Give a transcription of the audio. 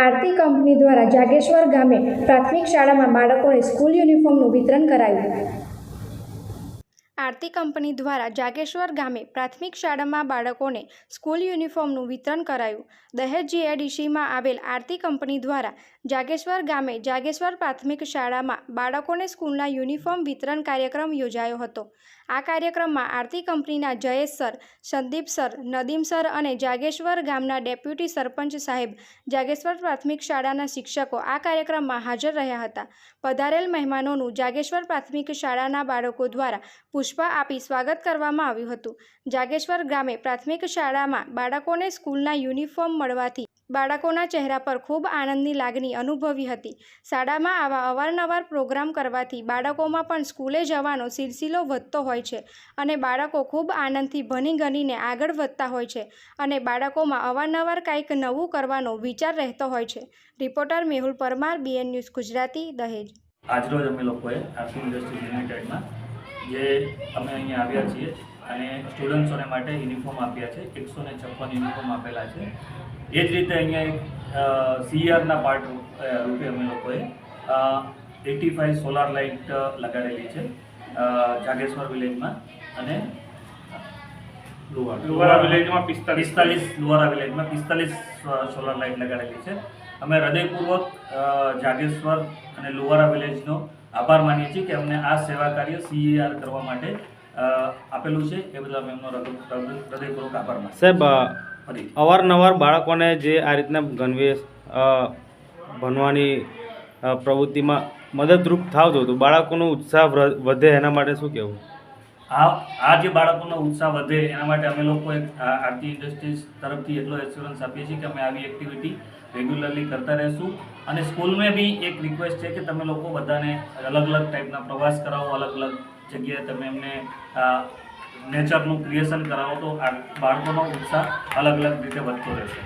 આરતી company દ્વારા જાગેશ્વર ગામે પ્રાથમિક શાળામાં બાળકોને સ્કૂલ યુનિફોર્મનું વિતરણ કરાયું. આરતી કંપની દ્વારા જાગેશ્વર ગામે પ્રાથમિક શાળામાં બાળકોને સ્કૂલ યુનિફોર્મનું વિતરણ કરાયું. દહેજ જીએડીસીમાં આવેલ આરતી કંપની દ્વારા જાગેશ્વર ગામે જાગેશ્વર પ્રાથમિક શાળામાં બાળકોને સ્કૂલના યુનિફોર્મ વિતરણ કાર્યક્રમ યોજાયો હતો. આ કાર્યક્રમમાં આરતી કંપનીના Jayesh sir, Sandeep sir, Nadeem sir અને જાગેશ્વર ગામના ડેપ્યુટી સરપંચ સાહેબ, જાગેશ્વર પ્રાથમિક શાળાના શિક્ષકો આ કાર્યક્રમમાં હાજર રહ્યા હતા. પધારેલ મહેમાનોનું જાગેશ્વર પ્રાથમિક શાળાના બાળકો દ્વારા પુષ્પા આપી સ્વાગત કરવામાં આવ્યું હતું. જાગેશ્વર ગામે પ્રાથમિક શાળામાં બાળકોને સ્કૂલના યુનિફોર્મ મળવાથી બાળકોના ચહેરા પર ખૂબ આનંદની લાગણી અનુભવી હતી. શાળામાં આવા અવારનવાર પ્રોગ્રામ કરવાથી બાળકોમાં પણ સ્કૂલે જવાનો સિલસિલો વધતો હોય છે અને બાળકો ખૂબ આનંદથી ભણી ગણીને આગળ વધતા હોય છે અને બાળકોમાં અવારનવાર કંઈક નવું કરવાનો વિચાર રહેતો હોય છે. Reporter Mehul Parmar, BN news Gujarati, Dahej. આજરોજ અમે લોકોએ આરતી ઇન્ડસ્ટ્રીઝ લિમિટેડમાં જે અમે અહીંયા આવ્યા છીએ અને સ્ટુડન્ટ્સોને માટે યુનિફોર્મ આપ્યા છે. એકસો ને છપ્પન યુનિફોર્મ આપેલા છે. એ જ રીતે અહીંયા એક સીઆરના પાર્ટ રૂપે અમે લોકોએ એટી ફાઇવ સોલાર લાઇટ લગાડેલી છે જાગેશ્વર વિલેજમાં અને લુવારા વિલેજમાં પિસ્તાલીસ. પિસ્તાલીસ લુવારા વિલેજમાં પિસ્તાલીસ સોલાર લાઇટ લગાડેલી છે. અમે હૃદયપૂર્વક જાગેશ્વર અને લુવારા વિલેજનો આભાર માનીએ છીએ કે અમને આ સેવા કાર્ય સીઈઆર કરવા માટે આપેલું છે. એ બદલ અમે એમનો હૃદય- હૃદય- હૃદયપૂર્વક આભાર સાહેબ અવારનવાર બાળકોને જે આ રીતના ગણવેશ ભણવાની પ્રવૃત્તિમાં મદદરૂપ થાવ છો તો બાળકોનો ઉત્સાહ વધે એના માટે શું કહેવું? આ આ જે બાળકોનો ઉત્સાહ વધે એના માટે અમે લોકો એક આરતી ઇન્ડસ્ટ્રીઝ તરફથી એટલો એશ્યોરન્સ આપીએ છીએ કે અમે આવી એક્ટિવિટી રેગ્યુલરલી કરતા રહેશું. અને સ્કૂલમાં બી એક રિક્વેસ્ટ છે કે તમે લોકો બધાને અલગ અલગ ટાઈપના પ્રવાસ કરાવો અલગ અલગ જગ્યાએ તમે એમને નેચરનું ક્રિએશન કરાવો તો બાળકોનો ઉત્સાહ અલગ અલગ રીતે વધતો રહેશે.